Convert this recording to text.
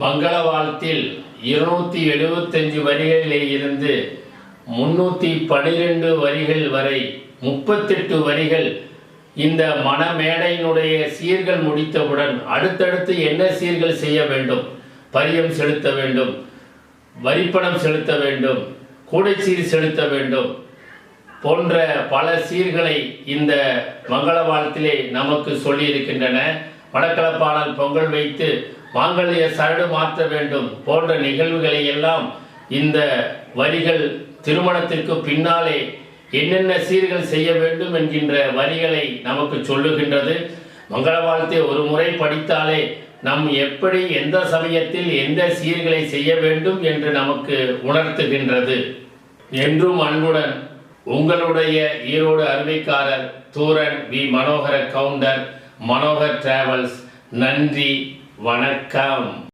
மங்கள வாழ்த்தில் இருநூத்தி எழுபத்தஞ்சு வரிகளிலே இருந்து முன்னூத்தி பனிரெண்டு வரிகள் வரை முப்பத்தெட்டு வரிகள் இந்த மணமேடையினுடைய சீர்கள் முடித்தவுடன் அடுத்தடுத்து என்ன சீர்கள் செய்ய வேண்டும்? பரியம் செலுத்த வேண்டும் வரிப்பணம் செலுத்த வேண்டும் கூடைச்சீர் செலுத்த வேண்டும் போன்ற பல சீர்களை இந்த மங்கள வாழ்த்திலே நமக்கு சொல்லியிருக்கின்றன. வடக்களப்பாடல் பொங்கல் வைத்து மாங்கல்ய சரடு மாற்ற வேண்டும் போன்ற நிகழ்வுகளை எல்லாம் இந்த வரிகள் திருமணத்திற்கு பின்னாலே என்னென்ன சீர்கள் செய்ய வேண்டும் என்கின்ற வரிகளை நமக்கு சொல்லுகின்றது. மங்கள வாழ்த்தை ஒரு முறை படித்தாலே நம் எப்படி எந்த சமயத்தில் எந்த சீர்களை செய்ய வேண்டும் என்று நமக்கு உணர்த்துகின்றது. என்றும் அன்புடன் உங்களுடைய ஈரோடு அருமைக்காரர் தூரன் வி. மனோகர கவுண்டர் மனோகர் டிராவல்ஸ் நன்றி வணக்கம்.